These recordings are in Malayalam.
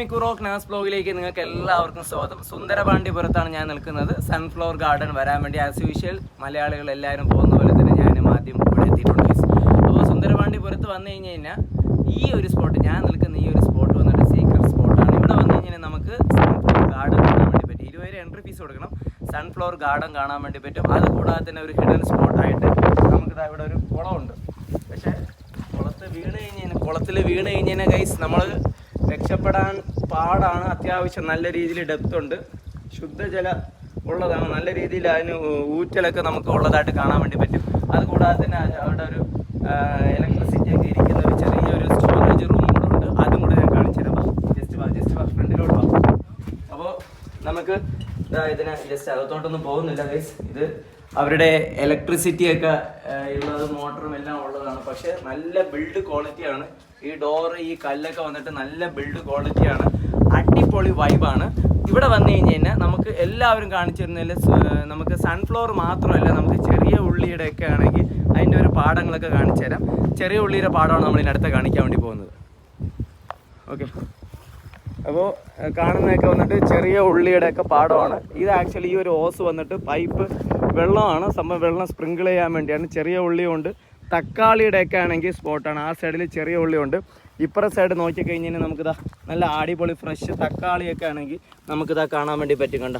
മിക്കുറോ ക്നാസ് ബ്ലോഗിലേക്ക് നിങ്ങൾക്ക് എല്ലാവർക്കും സ്വാഗതം. സുന്ദരപാണ്ഡിപുരത്താണ് ഞാൻ നിൽക്കുന്നത്. സൺഫ്ലവർ ഗാർഡൻ വരാൻ വേണ്ടി ആസ് യൂഷ്വൽ മലയാളികൾ എല്ലാവരും പോകുന്ന പോലെ തന്നെ ഞാനും ആദ്യം ഇവിടെ എത്തിയിട്ടുണ്ട്. അപ്പോൾ സുന്ദരപാണ്ഡിപുരത്ത് വന്നു കഴിഞ്ഞ് കഴിഞ്ഞാൽ ഈ ഒരു സ്പോട്ട് ഞാൻ നിൽക്കുന്ന ഈ ഒരു സ്പോട്ട് വന്നിട്ട് സീക്രട്ട് സ്പോട്ടാണ് ഇവിടെ വന്നു കഴിഞ്ഞാൽ നമുക്ക് സൺഫ്ലവർ ഗാർഡൻ കാണാൻ വേണ്ടി പറ്റും. ഇരുപത് എൻട്രി ഫീസ് കൊടുക്കണം. സൺഫ്ലവർ ഗാർഡൻ കാണാൻ വേണ്ടി പറ്റും. അതുകൂടാതെ തന്നെ ഒരു ഹിഡൻ സ്പോട്ടായിട്ട് നമുക്ക് ഇവിടെ ഒരു കുളമുണ്ട്. പക്ഷേ കുളത്ത് വീണ് കഴിഞ്ഞാൽ കുളത്തിൽ വീണ് കഴിഞ്ഞാൽ ഗൈസ് നമ്മൾ രക്ഷപ്പെടാൻ പാടാണ്. അത്യാവശ്യം നല്ല രീതിയിൽ ഡെപ്ത് ഉണ്ട്. ശുദ്ധജല ഉള്ളതാണ്. നല്ല രീതിയിൽ അതിന് ഊറ്റലൊക്കെ നമുക്ക് ഉള്ളതായിട്ട് കാണാൻ വേണ്ടി പറ്റും. അതുകൂടാതെ തന്നെ അവിടെ ഒരു ഇലക്ട്രിസിറ്റി ഒക്കെ ഇരിക്കുന്ന ഒരു ചെറിയൊരു സ്റ്റോറേജ് റൂം ഉണ്ട്. അതും കൂടെ ഞാൻ കാണിച്ചു തരാം ജസ്റ്റ് വാ ജസ്റ്റ് വാ ഫ്രണ്ടിലോട്ട് വാ. അപ്പോൾ നമുക്ക് ഇതാ ഇതിനെ ജസ്റ്റ് അകത്തോട്ടൊന്നും പോകുന്നില്ല ഗൈസ് ഇത് അവരുടെ ഇലക്ട്രിസിറ്റി ഒക്കെ ഉള്ളത് മോട്ടറും എല്ലാം ഉള്ളതാണ്. പക്ഷെ നല്ല ബിൽഡ് ക്വാളിറ്റിയാണ് ഈ ഡോറ് ഈ കല്ലൊക്കെ വന്നിട്ട് നല്ല ബിൽഡ് ക്വാളിറ്റിയാണ് അടിപൊളി വൈബാണ് ഇവിടെ വന്നു കഴിഞ്ഞ് കഴിഞ്ഞാൽ നമുക്ക് എല്ലാവരും കാണിച്ചു തരുന്നതിൽ നമുക്ക് സൺഫ്ലവർ മാത്രമല്ല നമുക്ക് ചെറിയ ഉള്ളിയുടെ ഒക്കെ ആണെങ്കിൽ അതിന്റെ ഒരു പാടങ്ങളൊക്കെ കാണിച്ചു തരാം. ചെറിയ ഉള്ളിയുടെ പാടമാണ് നമ്മൾ ഇതിനടുത്ത് കാണിക്കാൻ വേണ്ടി പോകുന്നത്. ഓക്കെ അപ്പോൾ കാണുന്നതൊക്കെ വന്നിട്ട് ചെറിയ ഉള്ളിയുടെ ഒക്കെ പാടമാണ്. ഇത് ആക്ച്വലി ഈ ഒരു ഓസ് വന്നിട്ട് പൈപ്പ് വെള്ളമാണ്. സംഭവം വെള്ളം സ്പ്രിങ്കിൾ ചെയ്യാൻ വേണ്ടിയാണ്. ചെറിയ ഉള്ളിയുണ്ട്. തക്കാളിയുടെ ഒക്കെ ആണെങ്കിൽ സ്പോട്ടാണ് ആ സൈഡിൽ ചെറിയ ഉള്ളിയുണ്ട്. ഇപ്പുറ സൈഡ് നോക്കിക്കഴിഞ്ഞാൽ നമുക്കിതാ നല്ല അടിപൊളി ഫ്രഷ് തക്കാളിയൊക്കെ ആണെങ്കിൽ നമുക്കിതാ കാണാൻ വേണ്ടി പറ്റും കണ്ട.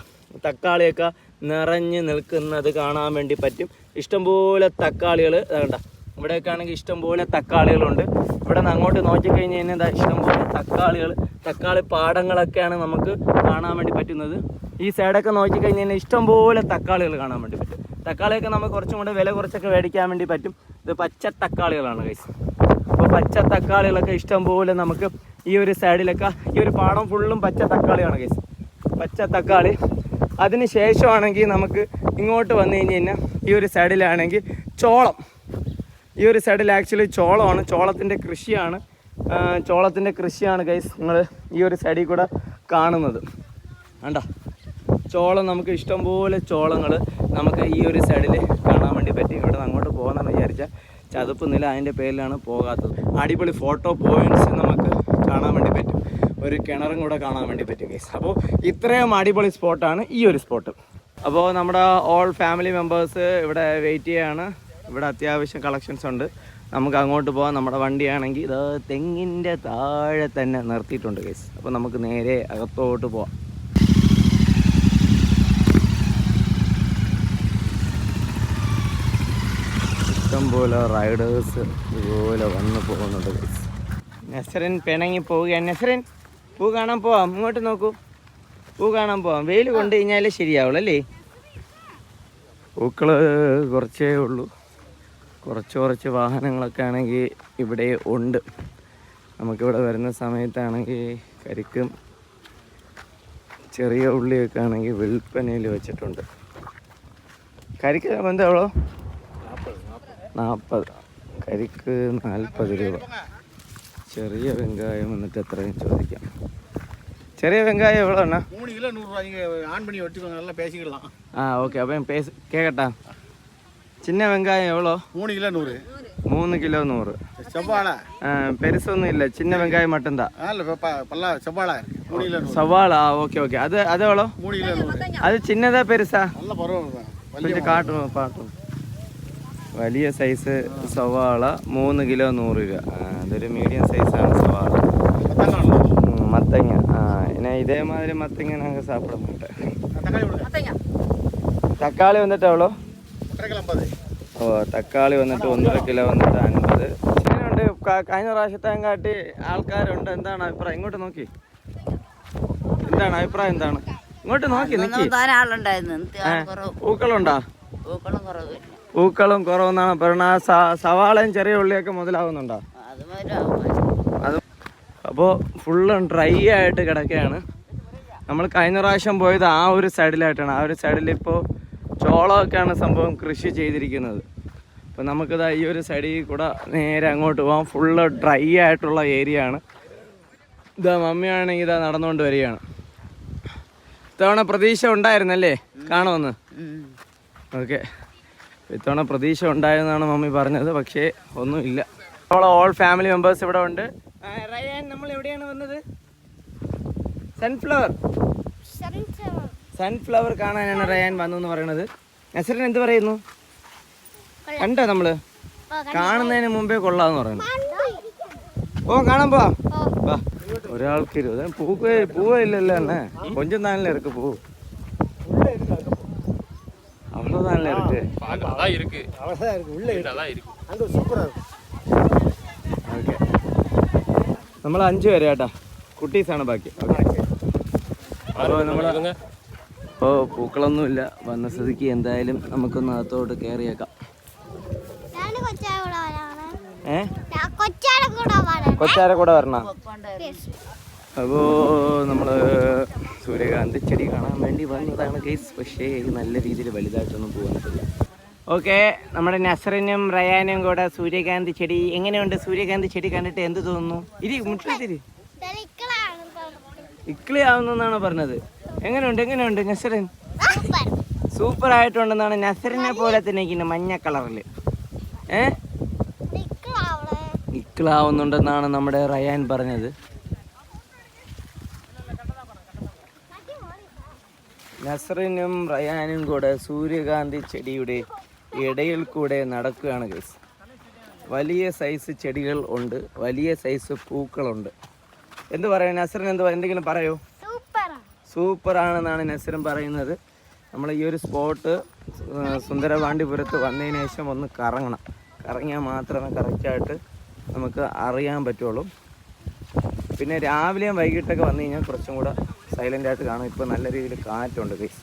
തക്കാളിയൊക്കെ നിറഞ്ഞ് നിൽക്കുന്നത് കാണാൻ വേണ്ടി പറ്റും. ഇഷ്ടംപോലെ തക്കാളികൾ കണ്ട. ഇവിടെയൊക്കെ ആണെങ്കിൽ ഇഷ്ടംപോലെ തക്കാളികളുണ്ട്. ഇവിടെ നിന്ന് അങ്ങോട്ട് നോക്കിക്കഴിഞ്ഞ് കഴിഞ്ഞാൽ ഇഷ്ടംപോലെ തക്കാളികൾ തക്കാളി പാടങ്ങളൊക്കെയാണ് നമുക്ക് കാണാൻ വേണ്ടി പറ്റുന്നത്. ഈ സൈഡൊക്കെ നോക്കിക്കഴിഞ്ഞ് കഴിഞ്ഞാൽ ഇഷ്ടംപോലെ തക്കാളികൾ കാണാൻ വേണ്ടി പറ്റും. തക്കാളിയൊക്കെ നമുക്ക് കുറച്ചും കൂടെ വില കുറച്ചൊക്കെ മേടിക്കാൻ വേണ്ടി പറ്റും. ഇത് പച്ച തക്കാളികളാണ് കൈസ് അപ്പോൾ പച്ച തക്കാളികളൊക്കെ ഇഷ്ടംപോലെ നമുക്ക് ഈ ഒരു സൈഡിലൊക്കെ ഈ ഒരു പാടം ഫുള്ളും പച്ച തക്കാളിയാണ് കൈസ് പച്ച തക്കാളി. അതിന് ശേഷമാണെങ്കിൽ നമുക്ക് ഇങ്ങോട്ട് വന്നു കഴിഞ്ഞ് കഴിഞ്ഞാൽ ഈ ഒരു സൈഡിലാണെങ്കിൽ ചോളം. ഈ ഒരു സൈഡിൽ ആക്ച്വലി ചോളമാണ്. ചോളത്തിന്റെ കൃഷിയാണ്. ചോളത്തിന്റെ കൃഷിയാണ് ഗൈസ് നിങ്ങൾ ഈ ഒരു സൈഡിൽ കൂടെ കാണുന്നത്. വേണ്ട ചോളം നമുക്ക് ഇഷ്ടംപോലെ ചോളങ്ങൾ നമുക്ക് ഈ ഒരു സൈഡിൽ കാണാൻ വേണ്ടി പറ്റി. ഇവിടെ നിന്ന് അങ്ങോട്ട് പോകാമെന്ന് വിചാരിച്ചാൽ ചതുപ്പ് നില അതിന്റെ പേരിലാണ് പോകാത്തത്. അടിപൊളി ഫോട്ടോ പോയിന്റ്സ് നമുക്ക് കാണാൻ വേണ്ടി പറ്റും. ഒരു കിണറും കൂടെ കാണാൻ വേണ്ടി പറ്റും ഗൈസ് അപ്പോൾ ഇത്രയും അടിപൊളി സ്പോട്ടാണ് ഈ ഒരു സ്പോട്ട് അപ്പോൾ നമ്മുടെ ഓൾ ഫാമിലി മെമ്പേഴ്സ് ഇവിടെ വെയിറ്റ് ചെയ്യാണ്. ഇവിടെ അത്യാവശ്യം കളക്ഷൻസ് ഉണ്ട്. നമുക്ക് അങ്ങോട്ട് പോകാം നമ്മുടെ വണ്ടിയാണെങ്കിൽ ഇത് തെങ്ങിന്റെ താഴെ തന്നെ നിർത്തിയിട്ടുണ്ട് കേസ് അപ്പോൾ നമുക്ക് നേരെ അകത്തോട്ട് പോവാം. ഇഷ്ടംപോലെ റൈഡേഴ്സ് ഇതുപോലെ വന്ന് പോകുന്നുണ്ട് കേസ് നെസറിൻ പിണങ്ങി പോവുകയാണ്. നെസറിൻ പൂ കാണാൻ പോവാം. ഇങ്ങോട്ട് നോക്കൂ. പൂ കാണാൻ പോവാം. വെയിൽ കൊണ്ട് കഴിഞ്ഞാലേ ശരിയാവുള്ളൂ അല്ലേ? പൂക്കൾ കുറച്ചേ ഉള്ളൂ. കുറച്ച് കുറച്ച് വാഹനങ്ങളൊക്കെ ആണെങ്കിൽ ഇവിടെ ഉണ്ട്. നമുക്കിവിടെ വരുന്ന സമയത്താണെങ്കിൽ കരിക്കും ചെറിയ ഉള്ളിയൊക്കെ ആണെങ്കിൽ വിൽപ്പനയിൽ വെച്ചിട്ടുണ്ട്. കരിക്ക് എന്താ അവളോ നാൽപ്പത് കരിക്ക് നാൽപ്പത് രൂപ. ചെറിയ വെങ്കായം എന്നിട്ട് എത്രയും ചോദിക്കാം. ചെറിയ വെങ്കായം എവിടെ மூணு கிலோ நூறுரூவா நீங்கள் ஆன் சின்ன வெங்காயம் எவ்வளோ மூணு கிலோ நூறு மூணு கிலோ நூறு செவ்வாழை பெருசு ஒன்றும் இல்லை சின்ன வெங்காயம் மட்டும்தான் பல்லா செவ்வாழை மூணு கிலோ செவ்வாழா ஓகே ஓகே அது அது எவ்வளோ மூணு கிலோ நூறு அது சின்னதா பெருசா நல்ல பரவாயில்ல கொஞ்சம் காட்டும் காட்டும் വലിയ സൈസ് സവാള മൂന്ന് കിലോ നൂറ് രൂപ അതൊരു മീഡിയം സൈസാണ് സവാള മത്തങ്ങ ആ എന്നാ ഇതേ മാതിരി മത്തങ്ങ ഞങ്ങൾ സാപ്പിട മാട്ടേன் தக்காளி வந்துட்டு எவ்வளோ ഓ തക്കാളി വന്നിട്ട് ഒന്നര കിലോ വന്നിട്ട് അൻപത്. ശരിയുണ്ട് കഴിഞ്ഞ പ്രാവശ്യത്തെ കാട്ടി ആൾക്കാരുണ്ട്? എന്താണ് അഭിപ്രായം? ഇങ്ങോട്ട് നോക്കി. എന്താണ് അഭിപ്രായം എന്താണ്? ഇങ്ങോട്ട് നോക്കി പൂക്കളുണ്ടോ? പൂക്കളും കുറവെന്നാണ് പറയുന്നത്. ആ സവാളയും ചെറിയ ഉള്ളിയൊക്കെ മുതലാവുന്നുണ്ടോ? അത് അപ്പോൾ ഫുള്ള് ഡ്രൈ ആയിട്ട് കിടക്കുകയാണ് നമ്മൾ കഴിഞ്ഞ പ്രാവശ്യം പോയത് ആ ഒരു സൈഡിലായിട്ടാണ് ആ ഒരു സൈഡിൽ ഇപ്പോൾ ചോളമൊക്കെയാണ് സംഭവം കൃഷി ചെയ്തിരിക്കുന്നത്. അപ്പോൾ നമുക്കിതാ ഈ ഒരു സൈഡിൽ കൂടെ നേരെ അങ്ങോട്ട് പോകാം ഫുള്ള് ഡ്രൈ ആയിട്ടുള്ള ഏരിയ ആണ്. ഇതാ മമ്മിയാണെങ്കിൽ ഇതാ നടന്നുകൊണ്ട് വരികയാണ്. ഇത്തവണ പ്രതീക്ഷ ഉണ്ടായിരുന്നല്ലേ? കാണുമെന്ന്. ഓക്കെ. ഇത്തവണ പ്രതീക്ഷ ഉണ്ടായെന്നാണ് മമ്മി പറഞ്ഞത്. പക്ഷേ ഒന്നുമില്ല നമ്മളെ ഓൾ ഫാമിലി മെമ്പേഴ്സ് ഇവിടെ ഉണ്ട്. നമ്മൾ എവിടെയാണ് വന്നത്? സൺഫ്ലവർ സൺഫ്ലവർ കാണാനാണ് റയാൻ വന്നു എന്ന് പറയുന്നത് നസറിൻ എന്ത് പറയുന്നു? കണ്ടോ നമ്മൾ? കാണുന്നതിന് മുമ്പേ കൊള്ളാന്ന് പറയുന്നു. ഓ കാണാൻ പോവാം. ഒരാൾക്ക് ഇരുപത് പൂക്കേ പൂവേ ഇല്ലല്ലോ അണ്ണേ കൊഞ്ചം താനല്ലേ ഇറക്ക് പൂ. அவ்வளோதான்ல இருக்கு அதான் இருக்கு இருக்கு ഓക്കെ. നമ്മൾ അഞ്ച് വരെ കേട്ടാ കുട്ടീസാണ് ബാക്കി. ഓക്കെ. അപ്പോൾ നമ്മൾ അപ്പോൾ പൂക്കളൊന്നുമില്ല. വന്ന സ്ഥിതിക്ക് എന്തായാലും നമുക്കൊന്ന് അകത്തോട്ട് കയറിയേക്കാം കൊച്ചാര കൂടെ വരണ? അപ്പോൾ നമ്മൾ സൂര്യകാന്തി ചെടി കാണാൻ വേണ്ടി വന്നതാണ് കേസ് പക്ഷേ നല്ല രീതിയിൽ വലുതായിട്ടൊന്നും പോകുന്നില്ല ഓക്കെ നമ്മുടെ നസറിനും റയാനും കൂടെ സൂര്യകാന്തി ചെടി. എങ്ങനെയുണ്ട്? സൂര്യകാന്തി ചെടി കണ്ടിട്ട് എന്ത് തോന്നുന്നു? ഇരി മുട്ടിരി ഇക്ലി ആവുന്നെന്നാണ് പറഞ്ഞത്? എങ്ങനെയുണ്ട് എങ്ങനെയുണ്ട് നസറിൻ? സൂപ്പർ ആയിട്ടുണ്ടെന്നാണ് നസറിനെ പോലെ തന്നെ മഞ്ഞ കളറിൽ ഏ? ഇക്കിളാവുന്നുണ്ടെന്നാണ് നമ്മുടെ റയാൻ പറഞ്ഞത്. നസറിനും റയാനും കൂടെ സൂര്യകാന്തി ചെടിയുടെ ഇടയിൽ കൂടെ നടക്കുകയാണ് കേസ് വലിയ സൈസ് ചെടികൾ ഉണ്ട് വലിയ സൈസ് പൂക്കളുണ്ട്. എന്ത് പറയാം നസറിന് എന്ത് എന്തെങ്കിലും പറയോ. സൂപ്പർ ആണെന്നാണ് നസറും പറയുന്നത്. നമ്മൾ ഈ ഒരു സ്പോട്ട് സുന്ദരവാണ്ടിപുരത്ത് വന്നതിന് ശേഷം ഒന്ന് കറങ്ങണം. കറങ്ങിയാൽ മാത്രമേ കറക്റ്റായിട്ട് നമുക്ക് അറിയാൻ പറ്റുള്ളൂ. പിന്നെ രാവിലെയും വൈകിട്ടൊക്കെ വന്നു കഴിഞ്ഞാൽ കുറച്ചും കൂടെ സൈലന്റായിട്ട് കാണും. ഇപ്പോൾ നല്ല രീതിയിൽ കാറ്റുണ്ട് ഗൈസ്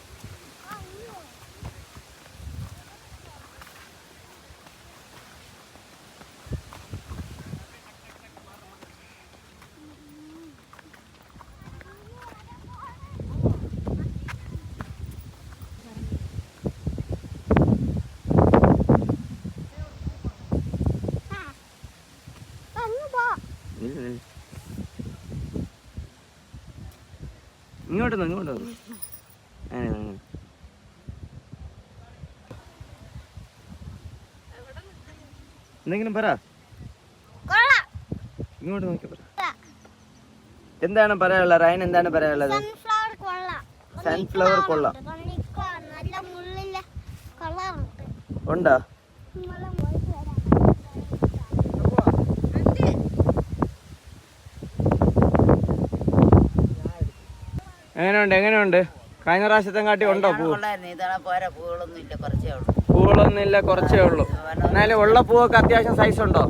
അങ്ങ് പോ ഇല്ല, ഇല്ല. ഇങ്ങോട്ട് ഇങ്ങോട്ട്. അങ്ങനെ. എന്തെങ്കിലും പറ. ഇങ്ങോട്ട് നോക്കി പറ. എന്താണ് പറയാനുള്ളത് റൈൻ എന്താണ് പറയാനുള്ളത്? സൺഫ്ലവർ കൊള്ളാം. ഉണ്ടോ? എങ്ങനെയുണ്ട് എങ്ങനെയുണ്ട്? കഴിഞ്ഞ പ്രാവശ്യത്തെ കാട്ടി ഉണ്ടോ പൂ? ഇല്ല കുറച്ചേ ഉള്ളൂ. എന്നാലും ഉള്ള പൂവൊക്കെ അത്യാവശ്യം സൈസ് ഉണ്ടോ.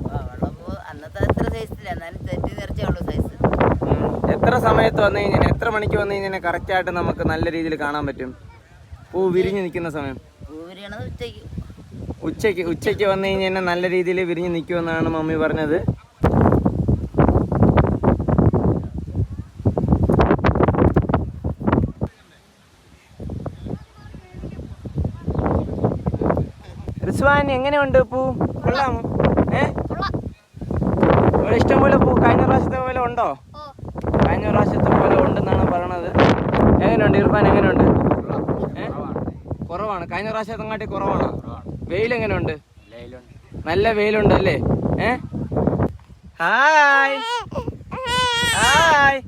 എത്ര സമയത്ത് വന്നു കഴിഞ്ഞാൽ എത്ര മണിക്ക് വന്നു കഴിഞ്ഞാൽ കറക്റ്റ് ആയിട്ട് നമുക്ക് നല്ല രീതിയിൽ കാണാൻ പറ്റും? പൂ വിരിഞ്ഞു നിൽക്കുന്ന സമയം. ഉച്ചയ്ക്ക്. ഉച്ചയ്ക്ക് ഉച്ചയ്ക്ക് വന്നു കഴിഞ്ഞാൽ നല്ല രീതിയിൽ വിരിഞ്ഞു നിൽക്കുമെന്നാണ് മമ്മി പറഞ്ഞത്. റിസ്വാൻ എങ്ങനെയുണ്ട് പൂ? കൊള്ളാമോ ഏ? ഇവിടെ ഇഷ്ടംപോലെ പൂ. കഴിഞ്ഞ പ്രാവശ്യത്തെ പോലെ ഉണ്ടോ? കഴിഞ്ഞ പ്രാവശ്യത്തെ പോലെ ഉണ്ടെന്നാണ് പറയണത്. എങ്ങനെയുണ്ട് ഇർഫാൻ എങ്ങനെയുണ്ട്? കുറവാണ്. കഴിഞ്ഞ പ്രാവശ്യത്തെ കാട്ടി കുറവാണ്. വെയിൽ എങ്ങനെയുണ്ട്? നല്ല വെയിലുണ്ട് അല്ലേ? ഏ? ഹായ്. ഹായ്.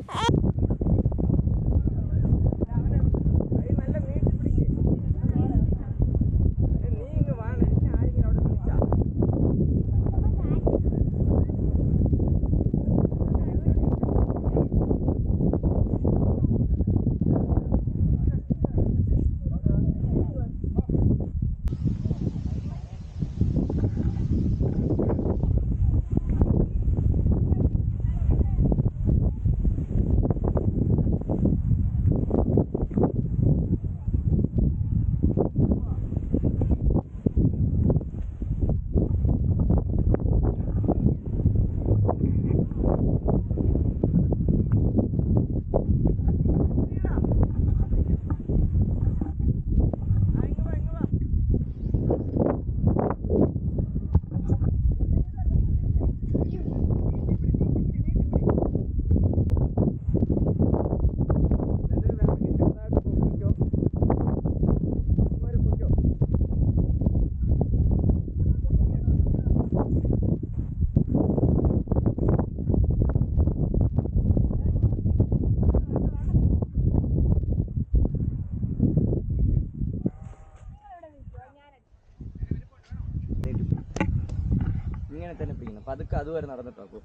അതുവരെ നടന്നിട്ടാക്കും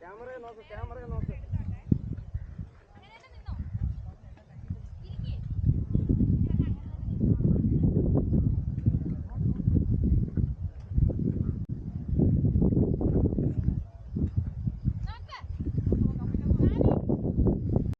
ക്യാമറ നോക്ക് ക്യാമറ നോക്ക്.